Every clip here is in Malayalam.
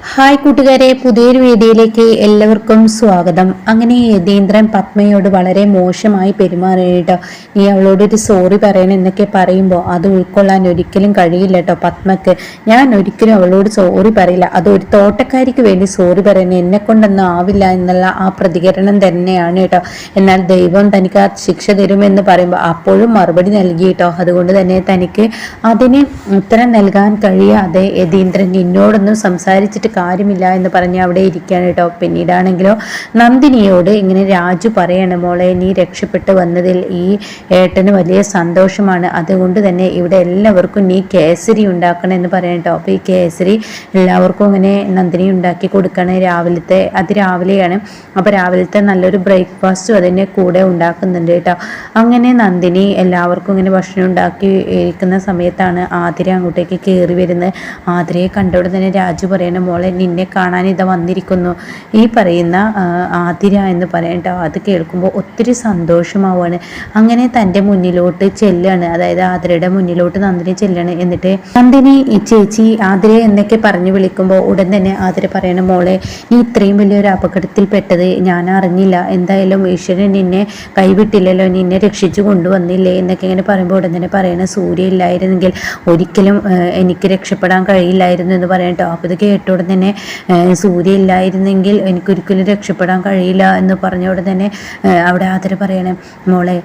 ഹായ് കൂട്ടുകാരെ പുതിയൊരു വീഡിയോയിലേക്ക് എല്ലാവർക്കും സ്വാഗതം. അങ്ങനെ യതീന്ദ്രൻ പത്മയോട് വളരെ മോശമായി പെരുമാറിയിട്ടോ നീ അവളോട് ഒരു സോറി പറയണം എന്നൊക്കെ പറയുമ്പോൾ അത് ഉൾക്കൊള്ളാൻ ഒരിക്കലും കഴിയില്ല കേട്ടോ പത്മക്ക്. ഞാൻ ഒരിക്കലും അവളോട് സോറി പറയില്ല. അത് ഒരു തോട്ടക്കാരിക്ക് വേണ്ടി സോറി പറയുന്നത് എന്നെ കൊണ്ടൊന്നും ആവില്ല എന്നുള്ള ആ പ്രതികരണം തന്നെയാണ് കേട്ടോ. എന്നാൽ ദൈവം തനിക്ക് ആ ശിക്ഷ തരുമെന്ന് പറയുമ്പോൾ അപ്പോഴും മറുപടി നൽകിയിട്ടോ അതുകൊണ്ട് തന്നെ തനിക്ക് അതിന് ഉത്തരം നൽകാൻ കഴിയാതെ യതീന്ദ്രൻ നിന്നോടൊന്നും സംസാരിച്ചിട്ട് കാര്യമില്ല എന്ന് പറഞ്ഞ് അവിടെ ഇരിക്കുകയാണ് കേട്ടോ. പിന്നീടാണെങ്കിലോ നന്ദിനിയോട് ഇങ്ങനെ രാജു പറയണം മോളെ നീ രക്ഷപ്പെട്ട് വന്നതിൽ ഈ ഏട്ടന് വലിയ സന്തോഷമാണ്. അതുകൊണ്ട് തന്നെ ഇവിടെ എല്ലാവർക്കും നീ കേസരി ഉണ്ടാക്കണം എന്ന് പറയണം കേട്ടോ. അപ്പോൾ ഈ കേസരി എല്ലാവർക്കും ഇങ്ങനെ നന്ദിനി ഉണ്ടാക്കി കൊടുക്കണം രാവിലത്തെ അത് രാവിലെയാണ് അപ്പോൾ രാവിലത്തെ നല്ലൊരു ബ്രേക്ക്ഫാസ്റ്റും അതിന്റെ കൂടെ ഉണ്ടാക്കുന്നുണ്ട് കേട്ടോ. അങ്ങനെ നന്ദിനി എല്ലാവർക്കും ഇങ്ങനെ ഭക്ഷണം ഉണ്ടാക്കി ഇരിക്കുന്ന സമയത്താണ് ആതിര അങ്ങോട്ടേക്ക് കയറി വരുന്നത്. ആതിരയെ കണ്ടോടെ തന്നെ രാജു പറയണ മോളെ നിന്നെ കാണാൻ ഇതാ വന്നിരിക്കുന്നു. ഈ പറയുന്ന ആതിര എന്ന് പറയണ്ട അത് കേൾക്കുമ്പോൾ ഒത്തിരി സന്തോഷമാവാണ്. അങ്ങനെ തന്റെ മുന്നിലോട്ട് ചെല്ലാണ്. അതായത് ആതിരയുടെ മുന്നിലോട്ട് നന്ദിനി ചെല്ലാണ്. എന്നിട്ട് നന്ദിനി ചേച്ചി ആതിര എന്നൊക്കെ പറഞ്ഞു വിളിക്കുമ്പോൾ ഉടൻ തന്നെ ആതിര പറയണ മോളെ നീ ഇത്രയും വലിയൊരു അപകടത്തിൽ പെട്ടത് ഞാൻ അറിഞ്ഞില്ല. എന്തായാലും ഈശ്വരൻ നിന്നെ കൈവിട്ടില്ലല്ലോ നിന്നെ രക്ഷിച്ചു കൊണ്ടുവന്നില്ലേ എന്നൊക്കെ ഇങ്ങനെ പറയുമ്പോൾ ഉടൻ തന്നെ പറയണ സൂര്യ ഇല്ലായിരുന്നെങ്കിൽ ഒരിക്കലും എനിക്ക് രക്ഷപ്പെടാൻ കഴിയില്ലായിരുന്നു എന്ന് പറയട്ടോ അപ്പോൾ ഇത് കേട്ട തന്നെ സൂര്യ ഇല്ലായിരുന്നെങ്കിൽ എനിക്കൊരിക്കലും രക്ഷപ്പെടാൻ കഴിയില്ല എന്ന് പറഞ്ഞോടെ തന്നെ അവിടെ ആദര പറയണേ മോളെ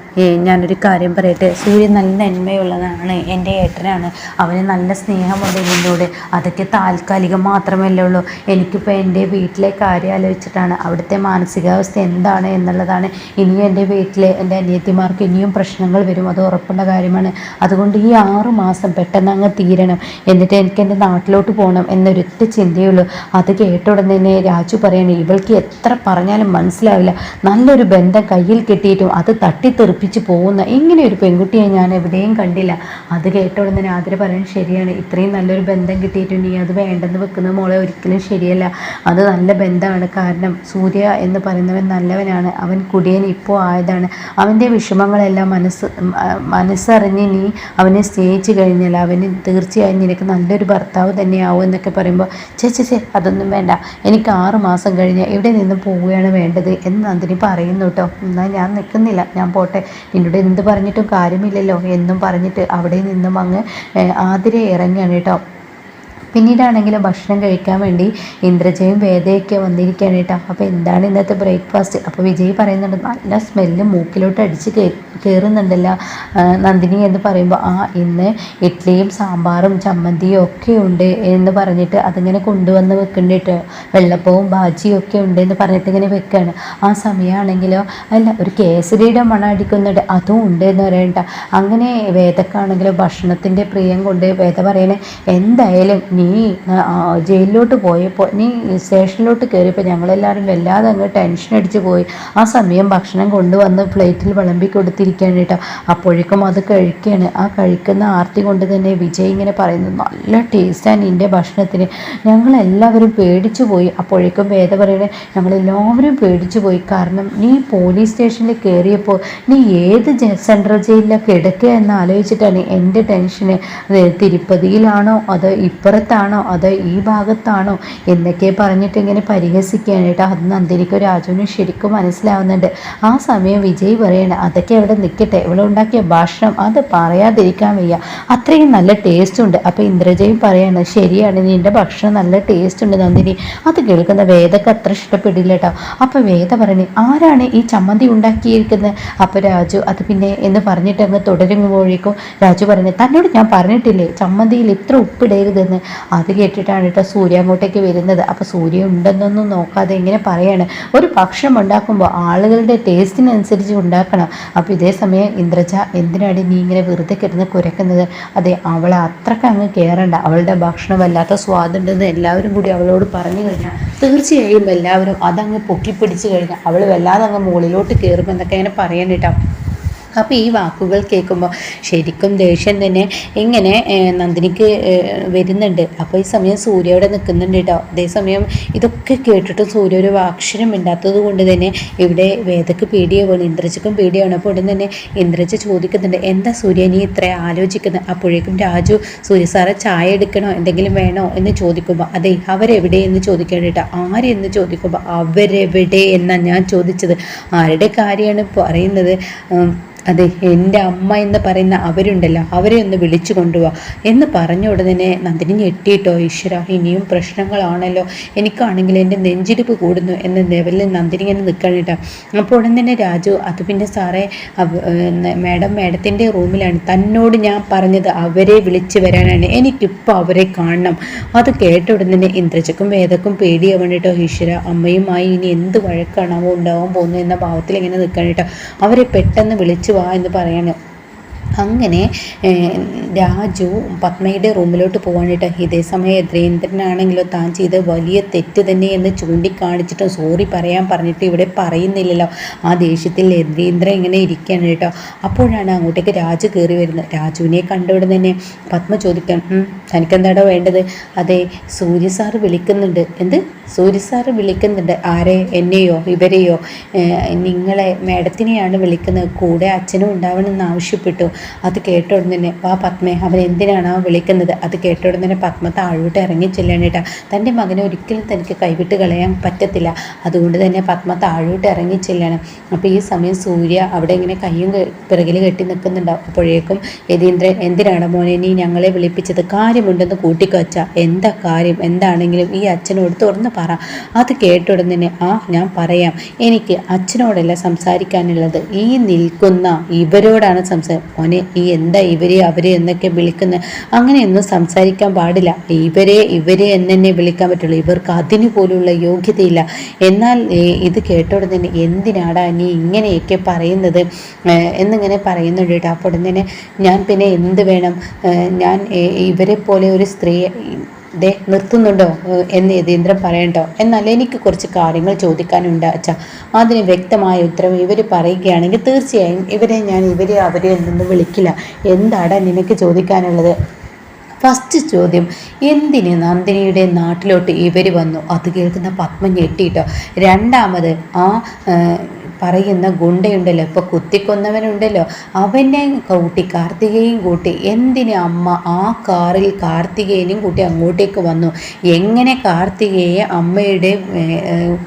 ഞാനൊരു കാര്യം പറയട്ടെ. സൂര്യൻ നല്ല നന്മയുള്ളതാണ് എന്റെ ഏട്ടനാണ്. അവന് നല്ല സ്നേഹമുണ്ട് എന്നോട്. അതൊക്കെ താൽക്കാലികം മാത്രമല്ലേ ഉള്ളൂ. എനിക്കിപ്പോൾ എന്റെ വീട്ടിലെ കാര്യം ആലോചിച്ചിട്ടാണ്. അവിടുത്തെ മാനസികാവസ്ഥ എന്താണ് എന്നുള്ളതാണ്. ഇനിയും എന്റെ വീട്ടിലെ എന്റെ അനിയത്തിമാർക്ക് ഇനിയും പ്രശ്നങ്ങൾ വരും. അത് ഉറപ്പുള്ള കാര്യമാണ്. അതുകൊണ്ട് ഈ ആറ് മാസം പെട്ടെന്ന് അങ്ങ് തീരണം. എന്നിട്ട് എനിക്ക് എന്റെ നാട്ടിലോട്ട് പോകണം എന്നൊരൊറ്റ ചിന്തയുള്ളൂ. അത് കേട്ട ഉടനെ തന്നെ രാജു പറയണേ ഇവൾക്ക് എത്ര പറഞ്ഞാലും മനസ്സിലാവില്ല. നല്ലൊരു ബന്ധം കയ്യിൽ കിട്ടിയിട്ടും അത് തട്ടിത്തെറിപ്പിച്ച് പോകുന്ന ഇങ്ങനെ ഒരു പെൺകുട്ടിയെ ഞാൻ എവിടെയും കണ്ടില്ല. അത് കേട്ട ഉടനെ തന്നെ ആതിര പറയുന്നത് ശരിയാണ്. ഇത്രയും നല്ലൊരു ബന്ധം കിട്ടിയിട്ടും നീ അത് വേണ്ടെന്ന് വെക്കുന്ന മോളെ ഒരിക്കലും ശരിയല്ല. അത് നല്ല ബന്ധമാണ്. കാരണം സൂര്യ എന്ന് പറയുന്നവൻ നല്ലവനാണ്. അവൻ കുടിയൻ ഇപ്പോൾ ആയതാണ്. അവന്റെ വിഷമങ്ങളെല്ലാം മനസ്സ് മനസ്സറിഞ്ഞ് നീ അവനെ സ്നേഹിച്ചു കഴിഞ്ഞാൽ അവന് തീർച്ചയായും നിനക്ക് നല്ലൊരു ഭർത്താവ് തന്നെയാവും എന്നൊക്കെ പറയുമ്പോൾ ചേ ചേ അതൊന്നും വേണ്ട. എനിക്ക് ആറ് മാസം കഴിഞ്ഞ് ഇവിടെ നിന്ന് പോവുകയാണ് വേണ്ടത് എന്ന് നന്ദിനി പറയുന്നു കേട്ടോ എന്നാൽ ഞാൻ നിൽക്കുന്നില്ല. ഞാൻ പോട്ടെ. എന്നോട് എന്ത് പറഞ്ഞിട്ടും കാര്യമില്ലല്ലോ എന്നും പറഞ്ഞിട്ട് അവിടെ നിന്നും അങ്ങ് ആതിര ഇറങ്ങുകയാണ് കേട്ടോ പിന്നീടാണെങ്കിൽ ഭക്ഷണം കഴിക്കാൻ വേണ്ടി ഇന്ദ്രജയും വേദയൊക്കെ വന്നിരിക്കുകയാണ് കേട്ടോ. അപ്പോൾ എന്താണ് ഇന്നത്തെ ബ്രേക്ക്ഫാസ്റ്റ്? അപ്പോൾ വിജയ് പറയുന്നുണ്ട് നല്ല സ്മെല്ല് മൂക്കിലോട്ട് അടിച്ച് കയറുന്നുണ്ടല്ലോ നന്ദിനി എന്ന് പറയുമ്പോൾ ആ ഇന്ന് ഇഡ്ഡലിയും സാമ്പാറും ചമ്മന്തിയും ഒക്കെ ഉണ്ട് എന്ന് പറഞ്ഞിട്ട് അതിങ്ങനെ കൊണ്ടുവന്ന് വെക്കുന്നുണ്ട് വെള്ളപ്പവും ബാജിയും ഒക്കെ ഉണ്ട് എന്ന് പറഞ്ഞിട്ട് ഇങ്ങനെ വെക്കുകയാണ് ആ സമയമാണെങ്കിലോ അല്ല ഒരു കേസരിയുടെ മണം അടിക്കുന്നുണ്ട് അതും ഉണ്ട് എന്ന് പറയണ്ട അങ്ങനെ വേദക്കാണെങ്കിലോ ഭക്ഷണത്തിന്റെ പ്രിയം കൊണ്ട് വേദ പറയണേ എന്തായാലും ആ, ജയിലിലോട്ട് പോയപ്പോൾ നീ സ്റ്റേഷനിലോട്ട് കയറിയപ്പോൾ ഞങ്ങളെല്ലാവരും വല്ലാതെ അങ്ങ് ടെൻഷൻ അടിച്ച് പോയി. ആ സമയം ഭക്ഷണം കൊണ്ടുവന്ന് പ്ലേറ്റിൽ വിളമ്പി കൊടുത്തിരിക്കുകയാണ് കേട്ടോ. അപ്പോഴേക്കും അത് കഴിക്കുകയാണ്. ആ കഴിക്കുന്ന ആർത്തി കൊണ്ട് തന്നെ വിജയ് ഇങ്ങനെ പറയുന്നത് നല്ല ടേസ്റ്റാണ് നിന്റെ ഭക്ഷണത്തിന്. ഞങ്ങളെല്ലാവരും പേടിച്ചു പോയി. അപ്പോഴേക്കും വേദ പറയണേ ഞങ്ങളെല്ലാവരും പേടിച്ചു പോയി. കാരണം നീ പോലീസ് സ്റ്റേഷനിൽ കയറിയപ്പോൾ നീ ഏത് സെൻട്രൽ ജയിലിലാണ് കിടക്കുക എന്ന് ആലോചിച്ചിട്ടാണ് എന്റെ ടെൻഷന് തിരുപ്പതിയിലാണോ? അതോ അത് ഇപ്പുറത്താണോ അതോ ഈ ഭാഗത്താണോ? എന്നൊക്കെ പറഞ്ഞിട്ട് ഇങ്ങനെ പരിഹസിക്കാനായിട്ട് അത് നന്ദിനിക്കും രാജുവിനും ശരിക്കും മനസ്സിലാവുന്നുണ്ട്. ആ സമയം വിജയ് പറയണേ അതൊക്കെ അവിടെ നിൽക്കട്ടെ. ഇവിടെ ഉണ്ടാക്കിയ ഭക്ഷണം അത് പറയാതിരിക്കാൻ വയ്യ. അത്രയും നല്ല ടേസ്റ്റ് ഉണ്ട്. അപ്പോൾ ഇന്ദ്രജയും പറയാണ് ശരിയാണ് നിന്റെ ഭക്ഷണം നല്ല ടേസ്റ്റ് ഉണ്ട് നന്ദിനി. അത് കേൾക്കുന്ന വേദക്ക് അത്ര ഇഷ്ടപ്പെടില്ല കേട്ടോ. അപ്പോൾ വേദ പറഞ്ഞു ആരാണ് ഈ ചമ്മന്തി ഉണ്ടാക്കിയിരിക്കുന്നത് അപ്പോൾ രാജു അത് പിന്നെ എന്ന് പറഞ്ഞിട്ട് അങ്ങ് തുടരുമ്പോഴേക്കും രാജു പറഞ്ഞു തന്നോട് ഞാൻ പറഞ്ഞിട്ടില്ലേ ചമ്മന്തിയിൽ ഇത്ര ഉപ്പിടരുതെന്ന്? അത് കേട്ടിട്ടാണ് കേട്ടോ സൂര്യ അങ്ങോട്ടേക്ക് വരുന്നത്. അപ്പോൾ സൂര്യ ഉണ്ടെന്നൊന്നും നോക്കാതെ ഇങ്ങനെ പറയാണ്. ഒരു ഭക്ഷണം ഉണ്ടാക്കുമ്പോൾ ആളുകളുടെ ടേസ്റ്റിനനുസരിച്ച് ഉണ്ടാക്കണം. അപ്പോൾ ഇതേ സമയം ഇന്ദ്രജ എന്തിനാണ് നീ ഇങ്ങനെ വെറുതെ കിടന്ന് കുരക്കുന്നത്? അതെ അവളെ അത്രയ്ക്ക് അങ്ങ് കയറണ്ട. അവളുടെ ഭക്ഷണം വല്ലാത്ത സ്വാദുണ്ടെന്ന് എല്ലാവരും കൂടി അവളോട് പറഞ്ഞു കഴിഞ്ഞാൽ തീർച്ചയായും എല്ലാവരും അതങ്ങ് പൊക്കിപ്പിടിച്ച് കഴിഞ്ഞാൽ അവൾ വല്ലാതെ അങ്ങ് മുകളിലോട്ട് കയറുമെന്നൊക്കെ അങ്ങനെ പറയാൻ കേട്ടോ അപ്പോൾ ഈ വാക്കുകൾ കേൾക്കുമ്പോൾ ശരിക്കും ദേഷ്യം തന്നെ ഇങ്ങനെ നന്ദിനിക്ക് വരുന്നുണ്ട്. അപ്പോൾ ഈ സമയം സൂര്യ അവിടെ നിൽക്കുന്നുണ്ട് കേട്ടോ അതേസമയം ഇതൊക്കെ കേട്ടിട്ടും സൂര്യ ഒരു അക്ഷരം ഇല്ലാത്തത് കൊണ്ട് തന്നെ ഇവിടെ വേദക്ക് പേടിയാവുകയാണ് ഇന്ദ്രജക്കും പേടിയാണ് അപ്പോൾ ഉടൻ തന്നെ ഇന്ദ്രജ ചോദിക്കുന്നുണ്ട് എന്താ സൂര്യ നീ ഇത്ര ആലോചിക്കുന്നത് അപ്പോഴേക്കും രാജു സൂര്യ സാറെ ചായ എടുക്കണോ? എന്തെങ്കിലും വേണോ? എന്ന് ചോദിക്കുമ്പോൾ അതെ അവരെവിടെ? എന്ന് ചോദിക്കണം കേട്ടോ ആരെന്ന് ചോദിക്കുമ്പോൾ അവരെവിടെ? എന്നാണ് ഞാൻ ചോദിച്ചത്. ആരുടെ കാര്യമാണ് പറയുന്നത്? അതെ എന്റെ അമ്മ എന്ന് പറയുന്ന അവരുണ്ടല്ലോ അവരെ ഒന്ന് വിളിച്ചു കൊണ്ടുപോവാ എന്ന് പറഞ്ഞ ഉടനെ നന്ദിനി ഞെട്ടിയിട്ടോ ഈശ്വര ഇനിയും പ്രശ്നങ്ങളാണല്ലോ എനിക്കാണെങ്കിൽ എന്റെ നെഞ്ചിരിപ്പ് കൂടുന്നു എന്ന് ലെവലിൽ നന്ദിനി ഇങ്ങനെ നിൽക്കണിട്ടോ അപ്പോൾ ഉടൻ തന്നെ രാജു അത് പിന്നെ സാറേ മാഡം മാഡത്തിന്റെ റൂമിലാണ്. തന്നോട് ഞാൻ പറഞ്ഞത് അവരെ വിളിച്ചു വരാനാണ്. എനിക്കിപ്പോൾ അവരെ കാണണം. അത് കേട്ട ഉടൻ തന്നെ ഇന്ദ്രജക്കും വേദക്കും പേടിയാവണം കേട്ടോ ഈശ്വര. അമ്മയുമായി ഇനി എന്ത് വഴക്കാണാവോ ഉണ്ടാവാൻ പോകുന്നു എന്ന ഭാവത്തിൽ ഇങ്ങനെ നിൽക്കണം കേട്ടോ. അവരെ പെട്ടെന്ന് വിളിച്ചു വാ എന്ന് പറയാണ്. അങ്ങനെ രാജു പത്മയുടെ റൂമിലോട്ട് പോകാനായിട്ട് ഇതേ സമയം യദ്രേന്ദ്രനാണെങ്കിലോ താൻ ചെയ്ത വലിയ തെറ്റ് തന്നെ എന്ന് ചൂണ്ടിക്കാണിച്ചിട്ട് സോറി പറയാൻ പറഞ്ഞിട്ട് ഇവിടെ പറയുന്നില്ലല്ലോ. ആ ദേഷ്യത്തിൽ യദ്രേന്ദ്രൻ ഇങ്ങനെ ഇരിക്കുകയാണ് കേട്ടോ. അപ്പോഴാണ് അങ്ങോട്ടേക്ക് രാജു കയറി വരുന്നത്. രാജുവിനെ കണ്ടവിടെ തന്നെ പത്മ ചോദിക്കാൻ തനിക്ക് തനിക്കെന്താടോ വേണ്ടത്? അതെ സൂര്യ വിളിക്കുന്നുണ്ട്. എന്ത്? സൂര്യ വിളിക്കുന്നുണ്ട്? ആരെ? എന്നെയോ? ഇവരെയോ? നിങ്ങളെ മേഡത്തിനെയാണ് വിളിക്കുന്നത്. കൂടെ അച്ഛനും ഉണ്ടാവണമെന്ന് ആവശ്യപ്പെട്ടു. അത് കേട്ട ഉടനെ വാ പത്മേ അവൻ എന്തിനാണ് ആ വിളിക്കുന്നത്? അത് കേട്ട ഉടനെ പത്മ താഴോട്ട് ഇറങ്ങി ചെല്ലാനേട്ടാ തന്റെ മകനെ ഒരിക്കലും തനിക്ക് കൈവിട്ട് കളയാൻ പറ്റത്തില്ല. അതുകൊണ്ട് തന്നെ പത്മ താഴോട്ട് ഇറങ്ങി ചെല്ലണം അപ്പോൾ ഈ സമയം സൂര്യ അവിടെ ഇങ്ങനെ കൈയും പിറകിൽ കെട്ടി നിൽക്കുന്നുണ്ടാവും. അപ്പോഴേക്കും യതീന്ദ്രൻ എന്തിനാണ് മോനെ നീ ഞങ്ങളെ വിളിപ്പിച്ചത്? കാര്യമുണ്ടെന്ന് കൂട്ടിക്കൊച്ച. എന്താ കാര്യം? എന്താണെങ്കിലും ഈ അച്ഛനോട് തുറന്ന് പറ. അത് കേട്ട ഉടനെ ആ ഞാൻ പറയാം. എനിക്ക് അച്ഛനോടല്ല സംസാരിക്കാനുള്ളത്. ഈ നിൽക്കുന്ന ഇവരോടാണ് സംസാരം മോനെ ഈ എന്താ ഇവരെ അവരെ എന്നൊക്കെ വിളിക്കുന്നത് അങ്ങനെയൊന്നും സംസാരിക്കാൻ പാടില്ല. ഇവരെ ഇവരെ എന്നെ വിളിക്കാൻ പറ്റുള്ളൂ. ഇവർക്ക് അതിന് പോലുള്ള യോഗ്യതയില്ല. എന്നാൽ ഇത് കേട്ട ഉടനെ തന്നെ എന്തിനാടാ നീ ഇങ്ങനെയൊക്കെ പറയുന്നത്? എന്നിങ്ങനെ പറയുന്നുണ്ട് കേട്ടോ അപ്പോൾ ഞാൻ പിന്നെ എന്ത് വേണം? ഞാൻ ഇവരെ പോലെ ഒരു സ്ത്രീ ദേ നിർത്തുന്നുണ്ടോ? എന്ന് യതീന്ദ്രൻ പറയണ്ടോ? എന്നാൽ എനിക്ക് കുറച്ച് കാര്യങ്ങൾ ചോദിക്കാനുണ്ട് അച്ഛ. അതിന് വ്യക്തമായ ഉത്തരം ഇവർ പറയുകയാണെങ്കിൽ തീർച്ചയായും ഇവരെ ഞാൻ ഇവരെ അവരെ എന്നൊന്നും വിളിക്കില്ല. എന്താടാ നിനക്ക് ചോദിക്കാനുള്ളത്? ഫസ്റ്റ് ചോദ്യം എന്തിന് നന്ദിനിയുടെ നാട്ടിലോട്ട് ഇവർ വന്നു? അത് കേൾക്കുന്ന പത്മ ഞെട്ടിയിട്ടോ രണ്ടാമത് ആ പറയുന്ന ഗുണ്ടയുണ്ടല്ലോ ഇപ്പോൾ കുത്തിക്കൊന്നവനുണ്ടല്ലോ. അവനെ കൂട്ടി കാർത്തികയും കൂട്ടി എന്തിന് അമ്മ ആ കാറിൽ കാർത്തികേയനും കൂട്ടി അങ്ങോട്ടേക്ക് വന്നു? എങ്ങനെ കാർത്തികയെ അമ്മയുടെ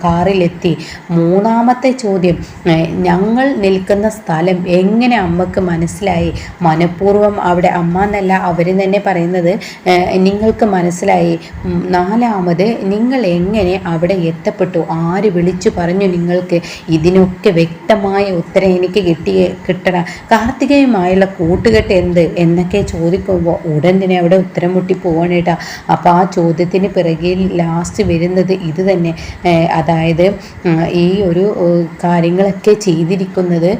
കാറിലെത്തി? മൂന്നാമത്തെ ചോദ്യം ഞങ്ങൾ നിൽക്കുന്ന സ്ഥലം എങ്ങനെ അമ്മയ്ക്ക് മനസ്സിലായി? മനഃപൂർവം അവിടെ അമ്മ എന്നല്ല അവർ തന്നെ പറയുന്നത്. നിങ്ങൾക്ക് മനസ്സിലായി നാലാമത് നിങ്ങൾ എങ്ങനെ അവിടെ എത്തപ്പെട്ടു? ആര് വിളിച്ചു പറഞ്ഞു നിങ്ങൾക്ക് ഇതിനൊക്കെ വ്യക്തമായ ഉത്തരം എനിക്ക് കിട്ടി കിട്ടണം? കാർത്തികയുമായുള്ള കൂട്ടുകെട്ട് എന്ത്? എന്നൊക്കെ ചോദിക്കുമ്പോൾ ഉടൻ തന്നെ അവിടെ ഉത്തരം മുട്ടി പോവാണേട്ടാ അപ്പോൾ ആ ചോദ്യത്തിന് പിറകിൽ ലാസ്റ്റ് വരുന്നത് ഇത് തന്നെ. അതായത് ഈ ഒരു കാര്യങ്ങളൊക്കെ ചെയ്തിരിക്കുന്നത്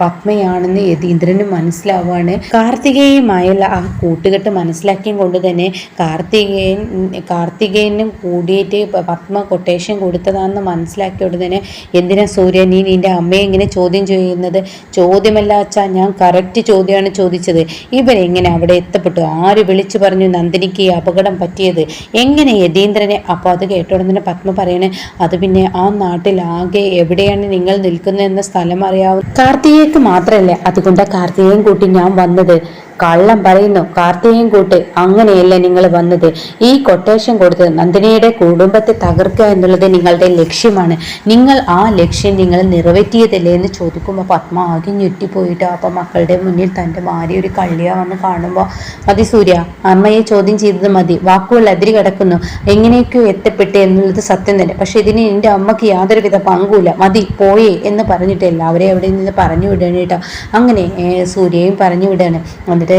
പത്മയാണെന്ന് യതീന്ദ്രന് മനസ്സിലാവുകയാണ് കാർത്തികേയുമായുള്ള ആ കൂട്ടുകെട്ട് മനസ്സിലാക്കിയും കൊണ്ട് തന്നെ കാർത്തികേയൻ കാർത്തികേയനും കൂടിയിട്ട് പത്മ കൊട്ടേഷൻ കൊടുത്തതാണെന്ന് മനസ്സിലാക്കിയോട് തന്നെ എന്തിനാ സൂര്യ നീ നിന്റെ അമ്മയെ ഇങ്ങനെ ചോദ്യം ചെയ്യുന്നത്? ചോദ്യമല്ല അച്ഛാ ഞാൻ കറക്റ്റ് ചോദ്യമാണ് ചോദിച്ചത്. ഇവരെങ്ങനെ അവിടെ എത്തപ്പെട്ടു? ആര് വിളിച്ചു പറഞ്ഞു നന്ദിനിക്ക് ഈ അപകടം പറ്റിയത്? എങ്ങനെ യതീന്ദ്രനെ? അപ്പോൾ അത് കേട്ടോടെ തന്നെ പത്മ പറയണേ അത് പിന്നെ ആ നാട്ടിൽ ആകെ എവിടെയാണ് നിങ്ങൾ നിൽക്കുന്നത് എന്ന സ്ഥലം അറിയാവുന്ന കാർത്തികയ്ക്ക് മാത്രമല്ല അതുകൊണ്ട് കാർത്തികയും കൂട്ടി ഞാൻ വന്നത്. കള്ളം പറയുന്നു. കാർത്തികയും കൂട്ട് അങ്ങനെയല്ല നിങ്ങൾ വന്നത്? ഈ കൊട്ടേഷൻ കൊടുത്ത് നന്ദിനിയുടെ കുടുംബത്തെ തകർക്കുക എന്നുള്ളത് നിങ്ങളുടെ ലക്ഷ്യമാണ്. നിങ്ങൾ ആ ലക്ഷ്യം നിങ്ങൾ നിറവേറ്റിയതല്ലേ? എന്ന് ചോദിക്കുമ്പോൾ പത്മ ആകെ ഞെട്ടിപ്പോയിട്ട് അപ്പം മക്കളുടെ മുന്നിൽ തന്റെ ഭാര്യ ഒരു കള്ളിയാവെന്ന് കാണുമ്പോൾ മതി സൂര്യ അമ്മയെ ചോദ്യം ചെയ്തത് മതി. വാക്കുകൾ അതിരി കിടക്കുന്നു. എങ്ങനെയൊക്കെയോ എത്തപ്പെട്ടെ എന്നുള്ളത് സത്യം തന്നെ. പക്ഷെ ഇതിന് എന്റെ അമ്മയ്ക്ക് യാതൊരുവിധ പങ്കുമില്ല. മതി പോയേ എന്ന് പറഞ്ഞിട്ട് എല്ലാവരെയും അവിടെ നിന്ന് പറഞ്ഞു വിടുകയാണ് അങ്ങനെ സൂര്യയും പറഞ്ഞു വിടുകയാണ്. എന്നിട്ട് ഏ,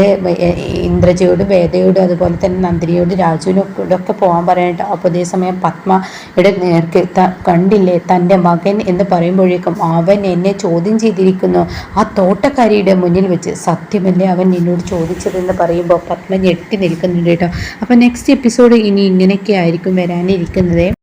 ഇന്ദ്രജയോട് വേദയോട് അതുപോലെ തന്നെ നന്ദിനിയോട് രാജുവിനും ഒക്കെ പോകാൻ പറയാനായിട്ട് അപ്പോൾ അതേ സമയം പത്മയുടെ നേർക്ക് കണ്ടില്ലേ തന്റെ മകൻ എന്ന് പറയുമ്പോഴേക്കും അവൻ എന്നെ ചോദ്യം ചെയ്തിരിക്കുന്നു. ആ തോട്ടക്കാരിയുടെ മുന്നിൽ വെച്ച് സത്യമല്ലേ അവൻ എന്നോട് ചോദിച്ചതെന്ന് പറയുമ്പോൾ പത്മ ഞെട്ടി നിൽക്കുന്നുണ്ട് കേട്ടോ. അപ്പോൾ നെക്സ്റ്റ് എപ്പിസോഡ് ഇനി ഇങ്ങനെയൊക്കെ ആയിരിക്കും വരാനിരിക്കുന്നത്.